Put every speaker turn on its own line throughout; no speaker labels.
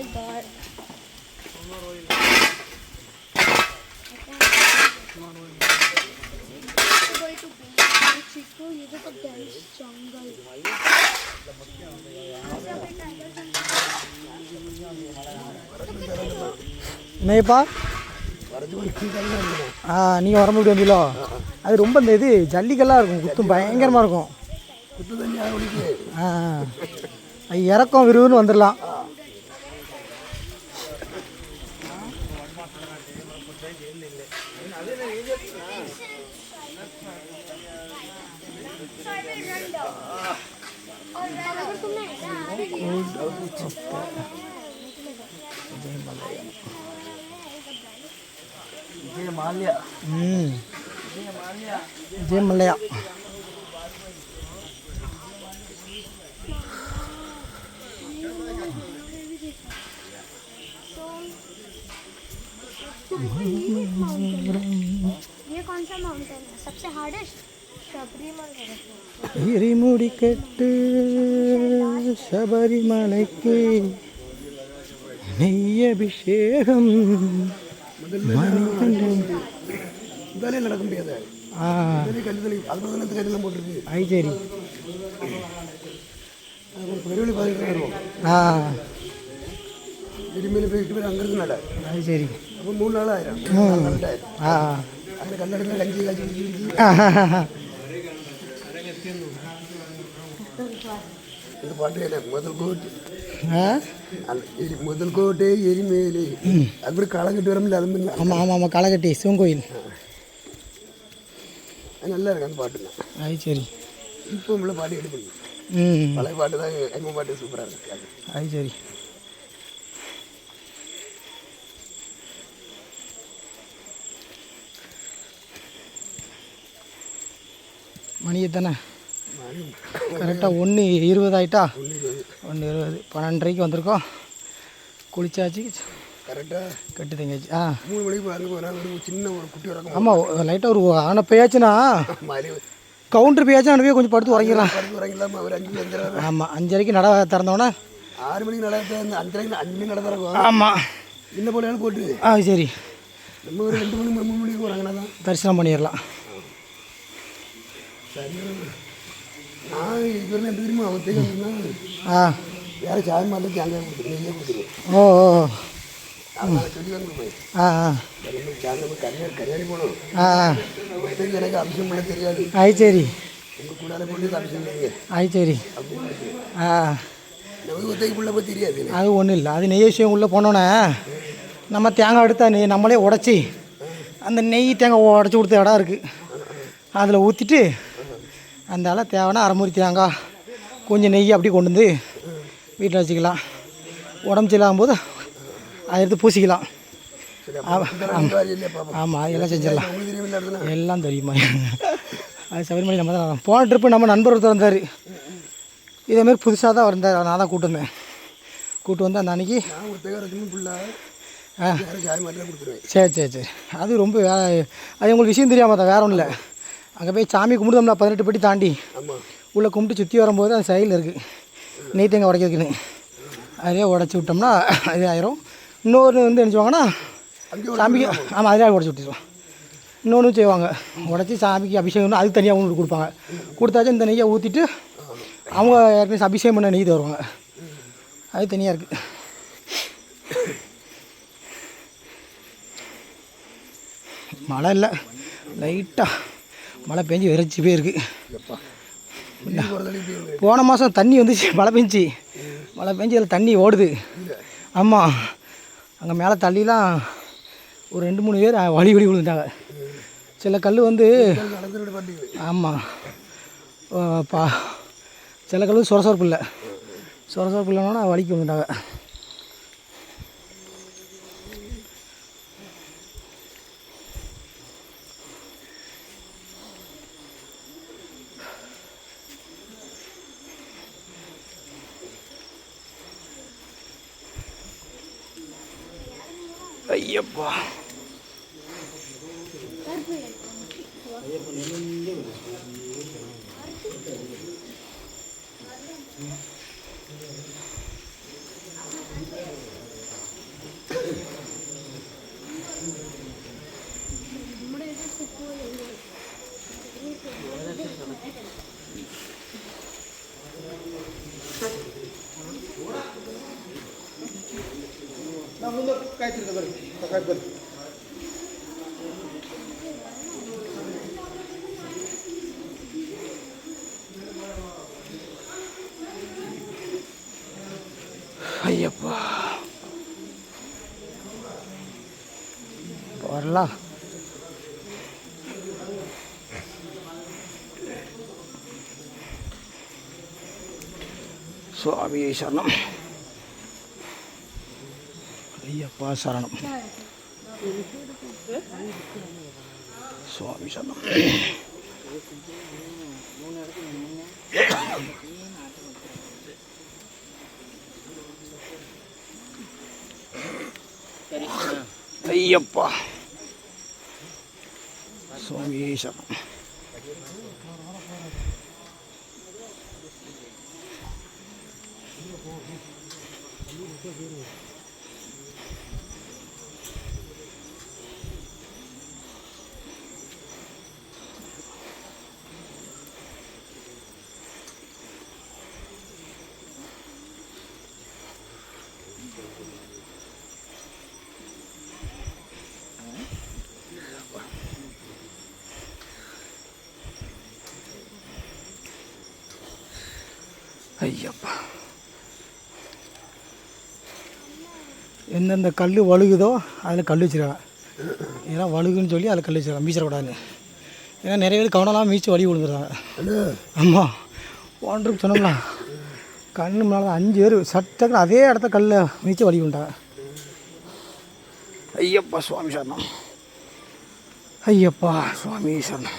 my god. Going to be Chico, तो dense jungle.
என்னப்பா ஆ நீங்கள் வர முடியும் வந்தீங்களோ அது ரொம்ப இந்த இது ஜல்லிக்கெல்லாம் இருக்கும் குத்தும் பயங்கரமாக இருக்கும். ஆ இறக்கம் விறுவிறுன்னு வந்துடலாம்
gold of the
chapter. The Himalaya. The Himalaya. Hmm. The Himalaya.
ये कौन सा माउंटेन है सबसे हार्डेस्ट
ഇരുമുടിക്കെട്ട് ശബരിമലയ്ക്ക് നെയ്യഭിഷേകം അത് ആ.
നട
മൂന്നാളായിരം ആ. അങ്ങനെ കല്ലടത്തിൽ ലഞ്ച് കഴിച്ച് இந்த பாட்டு என்ன முதல் கோட்டு. அந்த முதல் கோட்டே எரிமேலி. அப்படி களை கட்டி வரோம்ல அது மாதிரி
ஆமாம் ஆமாம் ஆமாம் களகட்டி சிவன் கோயில்
நல்லா இருக்கு அந்த பாட்டுலாம்.
அது சரி.
இப்போ உள்ள பாட்டு எடுக்கணும். பழைய பாட்டு தான் எங்கள் பாட்டு சூப்பராக இருக்கு. அது
சரி. மணி எத்தனை கரெக்டாக ஒன்று இருபது ஆயிட்டா? ஒன்று இருபது. பன்னெண்டரைக்கு வந்திருக்கோம். குளிச்சாச்சு.
கரெக்டாக
கட்டு தங்கியாச்சு ஆ.
மூணு மணிக்கு ஒரு சின்ன ஒரு குட்டி உறக்கம்
ஆமாம் லைட்டாக ஒரு ஆன பேயாச்சுன்னா
மாதிரி
கவுண்டர் பேயாச்சும் அனுப்பி கொஞ்சம் படுத்து உறங்கிடலாம்.
படுத்து உறங்கலாமா ஒரு அஞ்சு அஞ்சரை
ஆமாம் அஞ்சரைக்கு நட திறந்தோன்னே
ஆறு மணிக்கு நடத்த அந்த அஞ்சரைக்கு அஞ்சு மணிக்கு நட திறக்கும்.
ஆமாம்
என்ன போலையாலும் போட்டு.
ஆ சரி.
நம்ம ஒரு ரெண்டு மணி மூணு மணிக்கு போகிறாங்கன்னா தான்.
தரிசனம் பண்ணிடலாம்.
நான் எப்படி தெரியுமா? அவன்
ஆ.
வேற சாய மாட்டேன் தேங்காய் கொடுத்துரு
ஓ ஓ
அவன் சொல்லி வந்து போய்.
ஆ ஆ.
போகணும்
ஆ
எனக்கு அபிஷேகம் பண்ண தெரியாது.
ஆய் சரி
உங்கள் கூடாத போட்டு அபிஷேகம் பண்ணுங்க.
ஆய் சரி ஆ
போய் தெரியாது.
அது ஒன்றும் இல்லை. அது நெய் விஷயம் உள்ளே போனோன்னே நம்ம தேங்காய் எடுத்தா நெய் நம்மளே உடச்சி அந்த நெய் தேங்காய் உடச்சி கொடுத்த இடம் இருக்குது அதில் ஊற்றிட்டு அந்த இலை தேவைன்னா அரைமுறி தேங்காய் கொஞ்சம் நெய் அப்படி கொண்டு வந்து வீட்டில் வச்சுக்கலாம். உடம்பு சரியில்லாம போது அதை எடுத்து பூசிக்கலாம். ஆமாம் அதெல்லாம் செஞ்சிடலாம். எல்லாம் தெரியுமா? அது சபரிமலை நம்ம தான் போன ட்ரிப்பு நம்ம நண்பர் ஒருத்தர் வந்தார். இதேமாரி புதுசாக தான் வந்தார். நான் தான் கூட்டு வந்தேன். கூட்டு வந்து அந்த அன்னைக்கு சரி சரி சரி. அது ரொம்ப வே அது உங்களுக்கு விஷயம் தெரியாமல் தான் வேற ஒன்றும் இல்லை அங்கே போய் சாமி கும்பிடுதோம்ல பதினெட்டு பட்டி தாண்டி. உள்ளே கும்பிட்டு சுற்றி வரும்போது அது சைடில் இருக்குது நெய் தேங்காய் உடைக்கிறதுக்குன்னு அதே உடச்சி விட்டோம்னா இது ஆயிரும். இன்னொரு வந்து
அங்கே
சாமிக்கு ஆமாம் அதிலே உடச்சி விட்டுருவோம் இன்னொன்று செய்வாங்க. உடச்சி சாமிக்கு அபிஷேகம்னு அது தனியாக ஒன்று கொடுப்பாங்க. கொடுத்தாச்சும் இந்த நெய்யை ஊற்றிட்டு அவங்க ஏற்கனவே அபிஷேகம் பண்ண நெய் தருவாங்க. அது தனியாக இருக்குது மழை இல்லை. லைட்டாக மழை பெஞ்சு விரைச்சி போயிருக்கு. போன மாதம் தண்ணி வந்துச்சு மழை பெஞ்சு. மழை பெஞ்சு அதில் தண்ணி ஓடுது. ஆமாம் அங்கே மேலே தள்ளிலாம் ஒரு ரெண்டு மூணு பேர் வழி வழி விழுந்துட்டாங்க. சில கல் வந்து ஆமாம் பா. சில கல் சொரசொரப்பு இல்லை. சொரசொரப்பு இல்லைன்னா வலிக்கு விழுந்துட்டாங்க. അയ്യപ്പ ಕಾಯ್ತಿರ್ತಾರೆ கற்பது ஐயப்பா. வரலாம் சுவாமியை சரணம். ஐயப்பா சரணம். சுவாமி சமம் ஐயப்பா சுவாமி சமம் Thank you. ஐயப்பா. எந்தெந்த கல் வழுகுதோ அதில் கல் வச்சிருக்காங்க இதெல்லாம் வழுகுன்னு சொல்லி அதில் கல் வச்சிருக்காங்க மீச்சிடக்கூடாதுன்னு ஏன்னா நிறைய பேர் கவனம்லாம் மீச்சு வழி விழுந்துருக்காங்க ஆமாம் ஒன்றுக்கு சொன்னோம்ல. கண்ணு மேலே அஞ்சு பேர் சட்டக்கு அதே இடத்த கல்ல மீச்சு வழி விழுந்தாங்க ஐயப்பா சுவாமி சரணம். ஐயப்பா சுவாமி சரணம்.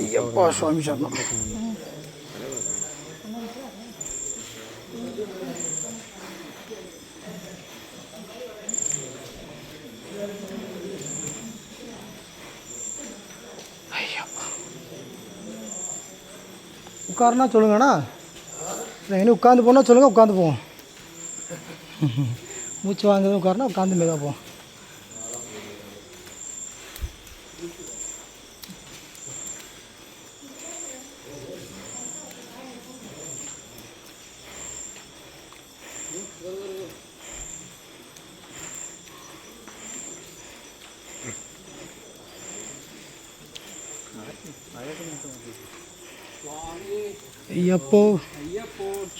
ஐயப்பா சுவாமி சரணம். ஐயப்பா உட்காருனா சொல்லுங்கண்ணா. இல்லை இன்னும் உட்காந்து போனால் சொல்லுங்கள் உட்காந்து போவோம். மூச்சு வாங்குறது உட்காரனா உட்காந்து மேலே போவோம். எப்போ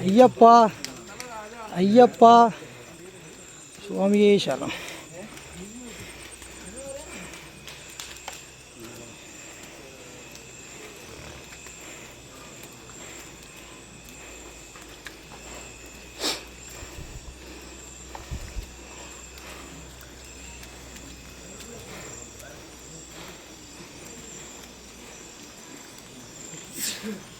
ஐயப்பா ஐயப்பா சுவாமியே சரணம்
Thank you.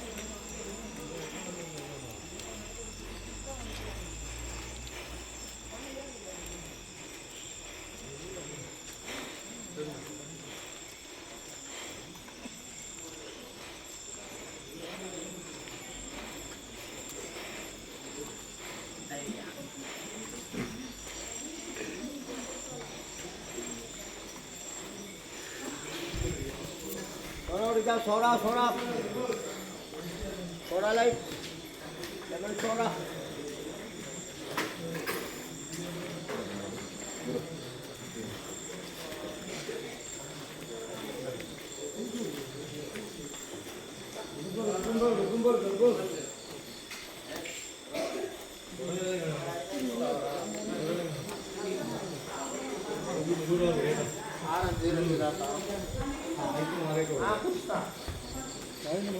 जा सोळा सोळा सोळा लाइट
त्यामुळे सोळा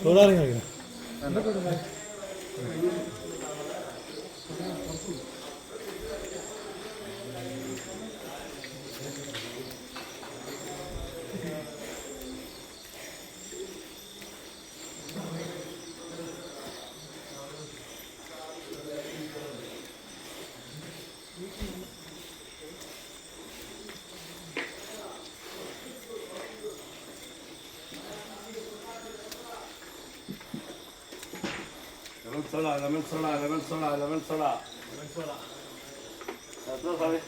തൊഴിലാളി കളിക്കണം Thank you. sola, la mensola, la mensola, la mensola. La mensola. La mensola.